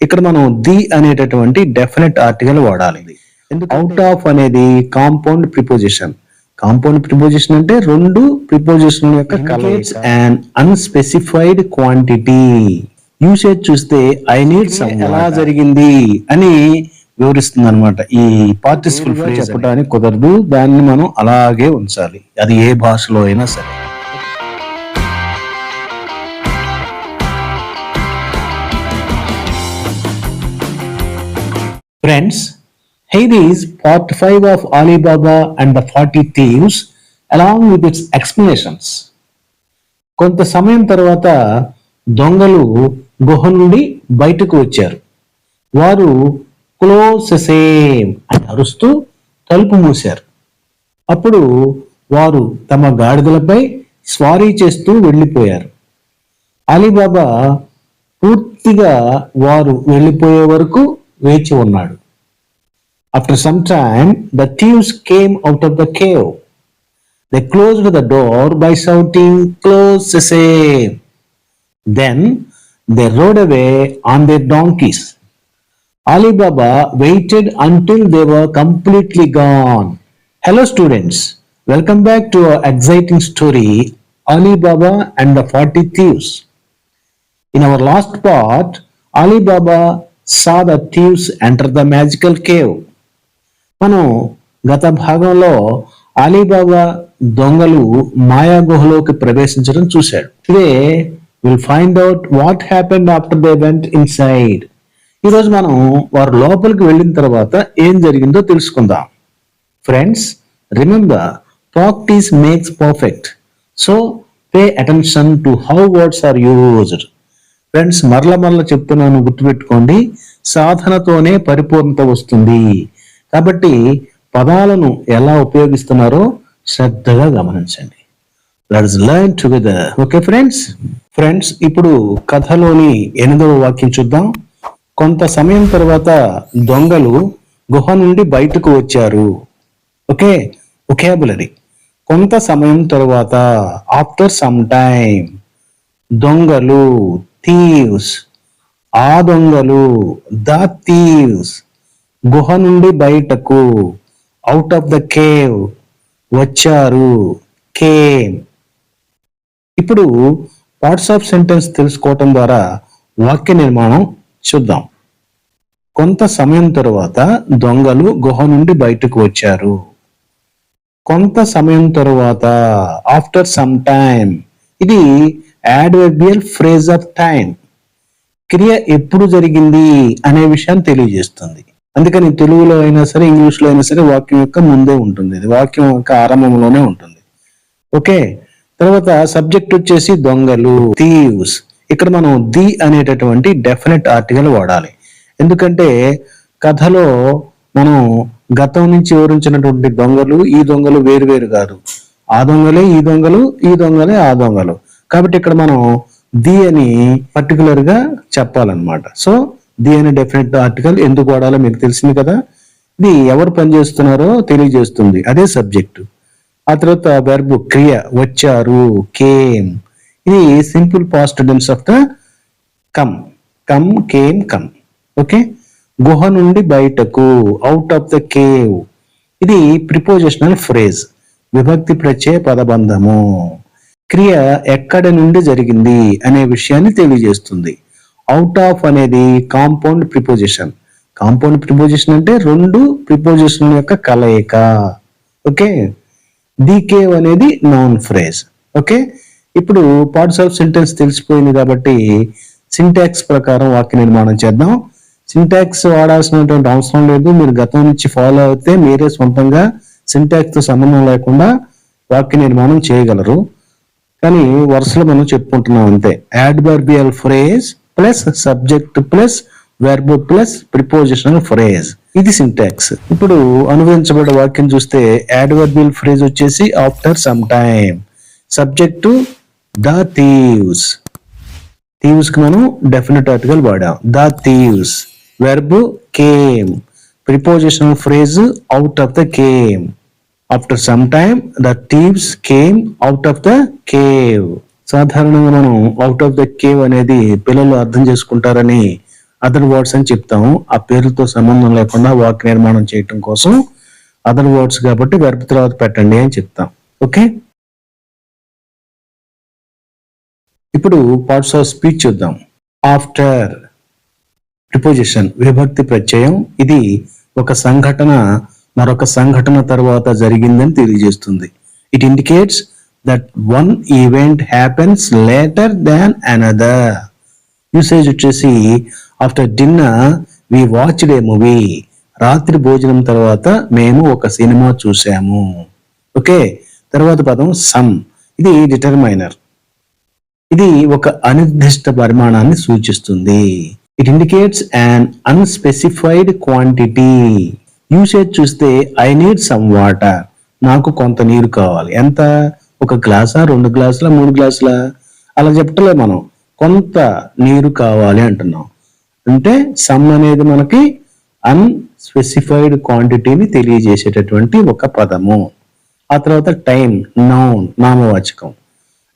ఇక్కడ మనం ది అనేటటువంటి డెఫినెట్ ఆర్టికల్ వాడాలి. అవుట్ ఆఫ్ అనేది కాంపౌండ్ ప్రిపోజిషన్ కాంపౌండ్ ప్రిపోజిషన్ అంటే రెండు ప్రిపోజిషన్ యొక్క colours and unspecified quantity usage చూస్తే ఐ నీడ్ ఎలా జరిగింది అని వివరిస్తుంది అనమాట ఈ పార్టిసిపల్ చెప్పడానికి కుదరదు. దాన్ని మనం అలాగే ఉంచాలి. అది ఏ భాషలో అయినా సరే. Friends, here is part 5 of Alibaba and the 40 Thieves along with its explanations. కొంత సమయం తర్వాత దొంగలు గుహ నుండి బయటకు వచ్చారు. వారు క్లోజ్ సేమ్ అని అరుస్తూ తలుపు మూశారు. అప్పుడు వారు తమ గాడిదలపై స్వారీ చేస్తూ వెళ్ళిపోయారు. అలీబాబా పూర్తిగా వారు వెళ్ళిపోయే వరకు వేచి ఉన్నాడు after some time the thieves came out of the cave they closed the door by shouting close the same then they rode away on their donkeys Alibaba waited until they were completely gone. Hello, students. Welcome back to our exciting story Alibaba and the 40 Thieves. In our last part, Alibaba saw the thieves enter the magical cave మనం గత భాగంలో Alibaba దొంగలు మాయా గుహలోకి ప్రవేశించడం చూశాడు. Today will find out what happened after they went inside ఈరోజు మనం వారు లోపలికి వెళ్ళిన తర్వాత ఏం జరిగిందో తెలుసుకుందాం. Friends remember practice makes perfect so pay attention to how words are used friends మరల మరల చెప్తున్నాను గుర్తుపెట్టుకోండి. సాధనతోనే పరిపూర్ణత వస్తుంది. కాబట్టి పదాలను ఎలా ఉపయోగిస్తున్నారో శ్రద్ధగా గమనించండి. Let's learn together okay friends friends ఇప్పుడు కథలోని ఎనిమిదవ వాక్యం చూద్దాం. కొంత సమయం తర్వాత దొంగలు గుహ నుండి బయటకు వచ్చారు. ఓకే ఒకేబులరీ కొంత సమయం తర్వాత ఆఫ్టర్ సమ్ టైమ్ దొంగలు థీవ్స్ ఆ దొంగలు ద థీవ్స్ గుహ నుండి బయటకు అవుట్ ఆఫ్ ద కేవ్ వచ్చారు కేమ్ ఇప్పుడు పార్ట్స్ ఆఫ్ సెంటెన్స్ తెలుసుకోవటం ద్వారా వాక్య నిర్మాణం చూద్దాం. కొంత సమయం తరువాత దొంగలు గుహ నుండి బయటకు వచ్చారు. కొంత సమయం తరువాత ఆఫ్టర్ సమ్ టైమ్ ఇది యాడ్వర్బియల్ ఫ్రేజ్ ఆఫ్ టైం క్రియ ఎప్పుడు జరిగింది అనే విషయాన్ని తెలియజేస్తుంది. అందుకని తెలుగులో అయినా సరే ఇంగ్లీష్లో అయినా సరే వాక్యం యొక్క ముందే ఉంటుంది. ఇది వాక్యం యొక్క ఆరంభంలోనే ఉంటుంది. ఓకే? తర్వాత సబ్జెక్ట్ వచ్చేసి దొంగలు థీవ్స్ ఇక్కడ మనం ది అనేటటువంటి డెఫినెట్ ఆర్టికల్ వాడాలి. ఎందుకంటే కథలో మనం గతం నుంచి వివరించినటువంటి దొంగలు ఈ దొంగలు వేరు వేరు కాదు. ఆ దొంగలే ఈ దొంగలు ఈ దొంగలే ఆ దొంగలు. కాబట్టి ఇక్కడ మనం ది అని పర్టికులర్గా చెప్పాలన్నమాట. సో ది అనే డెఫినెట్ ఆర్టికల్ ఎందుకు వాడాలో మీకు తెలిసింది కదా? ఇది ఎవరు పనిచేస్తున్నారో తెలియజేస్తుంది. అదే సబ్జెక్టు ఆ తర్వాత వెర్బ్ క్రియ వచ్చారు కేమ్ ఇది simple past tense of the come come came come okay గుహ నుండి బయటకు అవుట్ ఆఫ్ ద కేవ్ ఇది ప్రిపోజిషనల్ ఫ్రేజ్ విభక్తి ప్రత్యయ పదబంధము. క్రియ ఎక్కడ నుండి జరిగింది అనే విషయాన్ని తెలియజేస్తుంది. అవుట్ ఆఫ్ అనేది కాంపౌండ్ ప్రిపోజిషన్ కాంపౌండ్ ప్రిపోజిషన్ అంటే రెండు ప్రిపోజిషన్ యొక్క కలయిక. ఓకే? డీకేవ్ అనేది నాన్ ఫ్రేజ్ ఓకే? ఇప్పుడు పార్ట్స్ ఆఫ్ సెంటెన్స్ తెలిసిపోయింది కాబట్టి సింటాక్స్ ప్రకారం వాక్య నిర్మాణం చేద్దాం. సింటాక్స్ వాడాల్సినటువంటి అవసరం లేదు. మీరు గతం నుంచి ఫాలో అయితే మీరే సొంతంగా సింటాక్స్తో సంబంధం లేకుండా వాక్య నిర్మాణం చేయగలరు. కానీ వరుసలో మనం చెప్పుకుంటున్నాం అంతే. Adverbial phrase plus subject plus verb plus prepositional phrase ఇది సింటాక్స్ ఇప్పుడు అనువదించబడే వాక్యం చూస్తే యాడ్వర్బియల్ ఫ్రేజ్ వచ్చేసి after some time subject the thieves థీవ్స్కి మనం definite article వాడాం. The thieves verb came prepositional phrase out of the came after some time the thieves came out of the cave సాధారణంగా మనం out of the cave అనేది పిల్లలు అర్థం చేసుకుంటారని other words అని చెప్తాము. ఆ పేరుతో సంబంధం లేకుండా వాక్ నిర్మాణం చేయటం కోసం అదర్ వర్డ్స్ కాబట్టి వెర్బ్ తర్వాత పెట్టండి అని చెప్తాం. ఓకే ఇప్పుడు పార్ట్స్ ఆఫ్ స్పీచ్ చూద్దాం. ఆఫ్టర్ ప్రిపోజిషన్ విభక్తి ప్రత్యయం. ఇది ఒక సంఘటన మరొక సంఘటన తర్వాత జరిగిందని తెలియజేస్తుంది. It indicates that one event happens later than another usage వచ్చేసి after dinner we watched a movie రాత్రి భోజనం తర్వాత మేము ఒక సినిమా చూసాము ఓకే తర్వాత పదం సమ్ ఇది డిటర్మైనర్ ఇది ఒక అనిర్దిష్ట పరిమాణాన్ని సూచిస్తుంది. It indicates an unspecified quantity usage చూస్తే ఐ నీడ్ సమ్ వాటర్ నాకు కొంత నీరు కావాలి. ఎంత? ఒక గ్లాసా? రెండు గ్లాసుల? మూడు గ్లాసుల? అలా చెప్పలే మనం. కొంత నీరు కావాలి అంటున్నాం. అంటే సమ్ అనేది మనకి అన్స్పెసిఫైడ్ క్వాంటిటీని తెలియజేసేటటువంటి ఒక పదము. ఆ తర్వాత టైం నౌన్ నామవాచకం.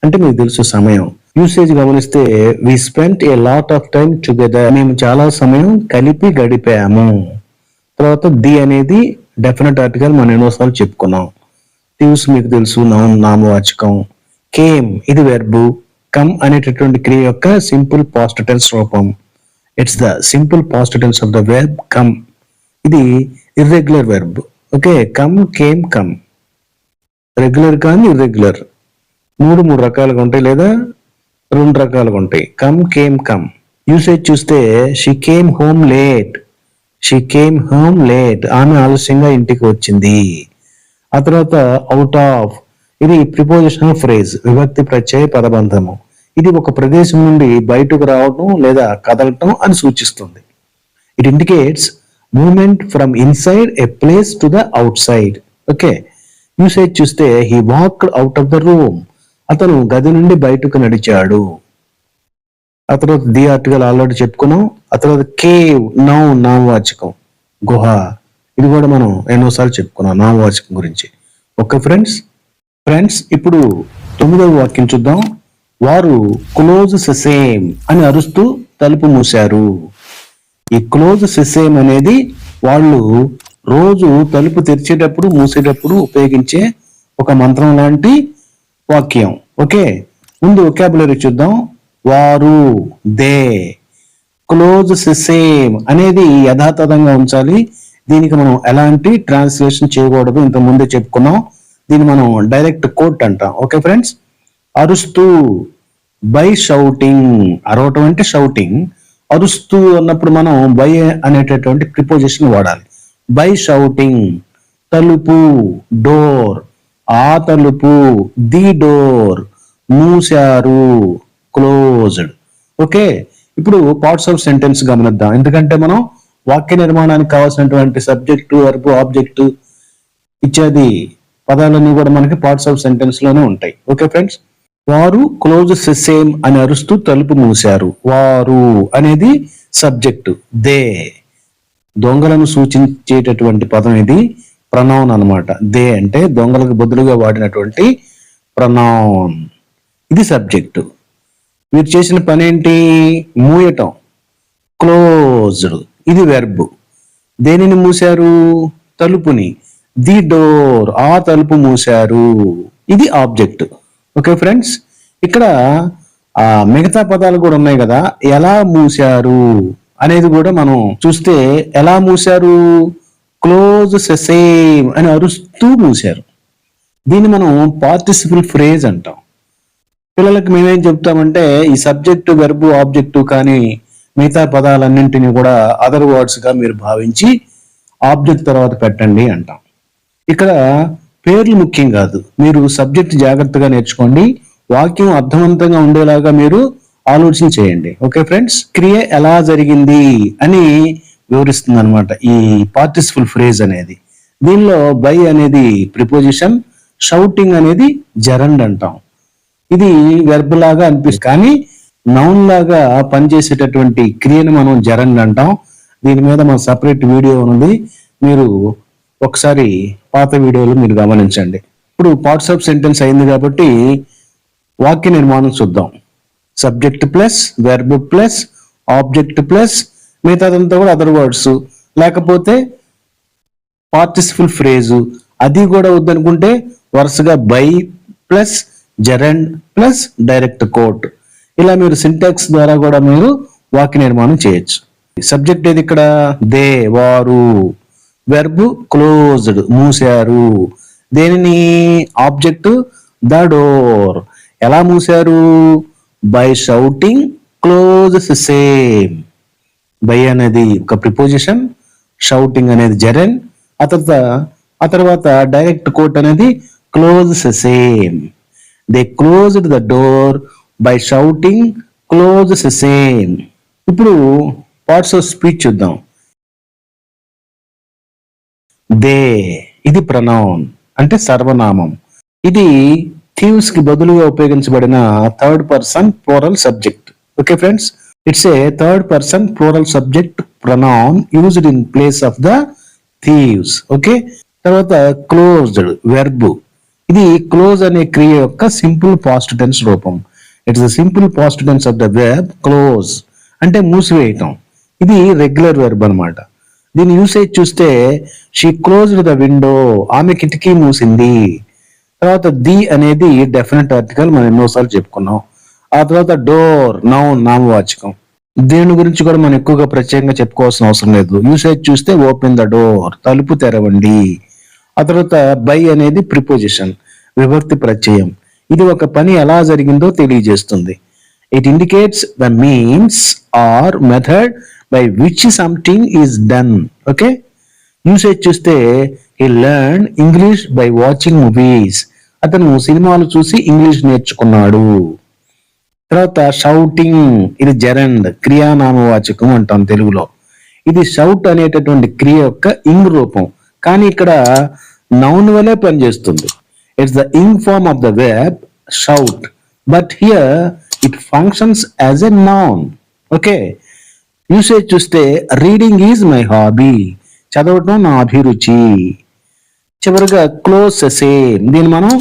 అంటే మీకు తెలుసు సమయం. యూసేజ్ గమనిస్తే we spent a lot of time together మేము చాలా సమయం కలిపి గడిపాము. తర్వాత ది అనేది డెఫినెట్ ఆర్టికల్ మనం ఎన్నోసార్లు చెప్పుకున్నాం. థీవ్స్ మీకు తెలుసు నౌన్ నామవాచకం కేమ్ ఇది వెర్బు కమ్ అనేటటువంటి క్రియ యొక్క సింపుల్ పాస్ట్ టెన్స్ రూపం. It's the simple past tense of the verb come ఇది irregular verb okay come came come regular కానీ ఇర్రెగ్యులర్ మూడు మూడు రకాలుగా ఉంటాయి లేదా? రెండు రకాలుగా ఉంటాయి. కమ్ కేమ్ కమ్ యూసేజ్ చూస్తే she came home late she came home late ఆమె ఆలస్యంగా ఇంటికి వచ్చింది. ఆ తర్వాత అవుట్ ఆఫ్ ఇది ప్రిపోజిషనల్ ఫ్రేజ్ విభక్తి ప్రత్యయ పదబంధము. ఇది ఒక ప్రదేశం నుండి బయటకు రావడం లేదా కదలటం అని సూచిస్తుంది. It indicates movement from inside a place to the outside okay usage చూస్తే he walked out of the room అతను గది నుండి బయటకు నడిచాడు. ఆ తర్వాత ది ఆర్టికల్ ఆల్రెడీ చెప్పుకున్నాం. ఆ తర్వాత కేవ్ నౌ నామవాచకం గుహ. ఇది కూడా మనం ఎన్నోసార్లు చెప్పుకున్నాం నామవాచకం గురించి. Okay friends? ఫ్రెండ్స్ ఇప్పుడు తొమ్మిదవ వాక్యం చూద్దాం. వారు క్లోజ్ సెసేమ్ అని అరుస్తూ తలుపు మూశారు. ఈ క్లోజ్ సెసేమ్ అనేది వాళ్ళు రోజు తలుపు తెరిచేటప్పుడు మూసేటప్పుడు ఉపయోగించే ఒక మంత్రం లాంటి వాక్యం. ఓకే? ముందు ఒకాబులరీ చూద్దాం. వారు దే. క్లోజ్ సేమ్ అనేది యథాతథంగా ఉంచాలి. దీనికి మనం ఎలాంటి ట్రాన్స్లేషన్ చేయకూడదు. ఇంత ముందే చెప్పుకున్నాం. దీన్ని మనం డైరెక్ట్ కోట్ అంటాం. Okay friends? అరుస్తూ బై షౌటింగ్. అరవటం అంటే షౌటింగ్. అరుస్తూ అన్నప్పుడు మనం బై అనేటటువంటి ప్రిపోజిషన్ వాడాలి. By shouting. తలుపు డోర్. ఆ తలుపు ది డోర్. మూశారు. క్లోజ్డ్ ఓకే ఇప్పుడు పార్ట్స్ ఆఫ్ సెంటెన్స్ గమనిద్దాం. ఎందుకంటే మనం వాక్య నిర్మాణానికి కావాల్సినటువంటి సబ్జెక్టు వర్బు ఆబ్జెక్టు ఇత్యాది పదాలన్నీ కూడా మనకి పార్ట్స్ ఆఫ్ సెంటెన్స్లోనే ఉంటాయి. ఓకే ఫ్రెండ్స్ వారు క్లోజ్ సేమ్ అని అరుస్తూ తలుపు మూశారు. వారు అనేది సబ్జెక్ట్ దే. దొంగలను సూచించేటటువంటి పదం ఇది ప్రనౌన్ అన్నమాట. దే అంటే దొంగలకు బదులుగా వాడినటువంటి ప్రనౌన్ ఇది సబ్జెక్టు మీరు చేసిన పని ఏంటి మూయటం. క్లోజ్డ్. ఇది వెర్బ్ దేనిని మూశారు? తలుపుని. The door. ఆ తలుపు మూశారు. ఇది ఆబ్జెక్ట్. Okay friends? ఇక్కడ ఆ మిగతా పదాలు కూడా ఉన్నాయి కదా. ఎలా మూశారు? అనేది కూడా మనం చూస్తే ఎలా మూశారు? క్లోజ్ సెసేమ్ అని అరుస్తూ మూశారు. దీన్ని మనం పార్టిసిపల్ ఫ్రేజ్ అంటాం. పిల్లలకు మేమేం చెప్తామంటే ఈ సబ్జెక్టు వెర్బు ఆబ్జెక్టు కానీ మిగతా పదాలన్నింటినీ కూడా అదర్ వర్డ్స్గా మీరు భావించి ఆబ్జెక్ట్ తర్వాత పెట్టండి అంటాం. ఇక్కడ పేర్లు ముఖ్యం కాదు. మీరు సబ్జెక్ట్ జాగ్రత్తగా నేర్చుకోండి. వాక్యం అర్థవంతంగా ఉండేలాగా మీరు ఆలోచన చేయండి. Okay friends? క్రియ ఎలా జరిగింది అని వివరిస్తుంది అనమాట ఈ పార్టిసిపుల్ ఫ్రేజ్ అనేది. దీనిలో బై అనేది ప్రిపోజిషన్ షౌటింగ్ అనేది జరండ్ అంటాం. ఇది వెర్బ్ లాగా అనిపిస్తుంది. కానీ నౌన్ లాగా పనిచేసేటటువంటి క్రియను మనం జరండ్ అంటాం. దీని మీద మన సపరేట్ వీడియో ఉంది. మీరు ఒకసారి పాత వీడియోలు మీరు గమనించండి. ఇప్పుడు పార్ట్స్ ఆఫ్ సెంటెన్స్ అయింది కాబట్టి వాక్య నిర్మాణం చూద్దాం. Subject plus verb plus object plus మిగతాదంతా కూడా అదర్ వర్డ్స్ లేకపోతే పార్టిసిఫుల్ ఫ్రేజు అది కూడా వద్దనుకుంటే వరుసగా by plus gerund plus direct quote ఇలా మీరు సింటాక్స్ ద్వారా కూడా మీరు వాక్య నిర్మాణం చేయొచ్చు. సబ్జెక్ట్ ఏది ఇక్కడ? దే వారు. వెర్బ్ క్లోజ్డ్ మూసారు. దేనిని? ఆబ్జెక్ట్ ద డోర్ ఎలా మూసారు? By shouting close same by అనేది ఒక ప్రిపోజిషన్ షౌటింగ్ అనేది జెరెన్ ఆ తర్వాత ఆ తర్వాత డైరెక్ట్ కోట్ అనేది close same they closed the door by shouting close same ఇప్పుడు పార్ట్స్ ఆఫ్ స్పీచ్ చూద్దాం. దే ఇది ప్రనౌన్ అంటే సర్వనామం. ఇది థీవ్స్కి బదులుగా ఉపయోగించబడిన third person plural subject okay friends it's a third person plural subject pronoun used in place of the thieves okay తర్వాత closed verb ఇది క్లోజ్ అనే క్రియ యొక్క సింపుల్ పాస్ట్ టెన్స్ రూపం. It's the simple past tense of the verb close అంటే మూసివేయటం. ఇది regular verb అన్నమాట. దీని యూసేజ్ చూస్తే షీ క్లోజ్డ్ ద విండో ఆమె కిటికీ మూసింది. తర్వాత ది అనేది డెఫినెట్ ఆర్టికల్ మనం ఎన్నోసార్లు చెప్పుకున్నాం. ఆ తర్వాత డోర్ నౌన్ నామవాచకం. దీని గురించి కూడా మనం ఎక్కువగా ప్రత్యేకంగా చెప్పుకోవాల్సిన అవసరం లేదు. యూసేజ్ చూస్తే ఓపెన్ ద డోర్ తలుపు తెరవండి. ఆ తర్వాత బై అనేది ప్రిపోజిషన్ విభక్తి ప్రత్యయం. ఇది ఒక పని ఎలా జరిగిందో తెలియజేస్తుంది. It indicates the means or method by which something is done okay usage చూస్తే he learn English by watching movies అతను సినిమాలు చూసి ఇంగ్లీష్ నేర్చుకున్నాడు. తర్వాత షౌటింగ్ ఇది జరండ్ క్రియానామవాచకం అంటాం తెలుగులో. ఇది షౌట్ అనేటటువంటి క్రియ యొక్క ఇంగ్ రూపం. కానీ ఇక్కడ నౌన్ వలే పనిచేస్తుంది. It's the ing form of the verb shout but here it functions as a noun okay usage చూస్తే రీడింగ్ ఈజ్ మై హాబీ చదవటం నా అభిరుచి. చివరిగా క్లోజ్ సేమ్ దీన్ని మనం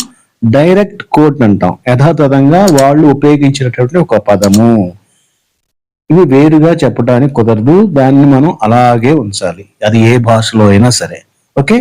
డైరెక్ట్ కోట్ అంటాం. యథాతథంగా వాళ్ళు ఉపయోగించినటువంటి ఒక పదము. ఇవి వేరుగా చెప్పడానికి కుదరదు. దాన్ని మనం అలాగే ఉంచాలి. అది ఏ భాషలో అయినా సరే. ఓకే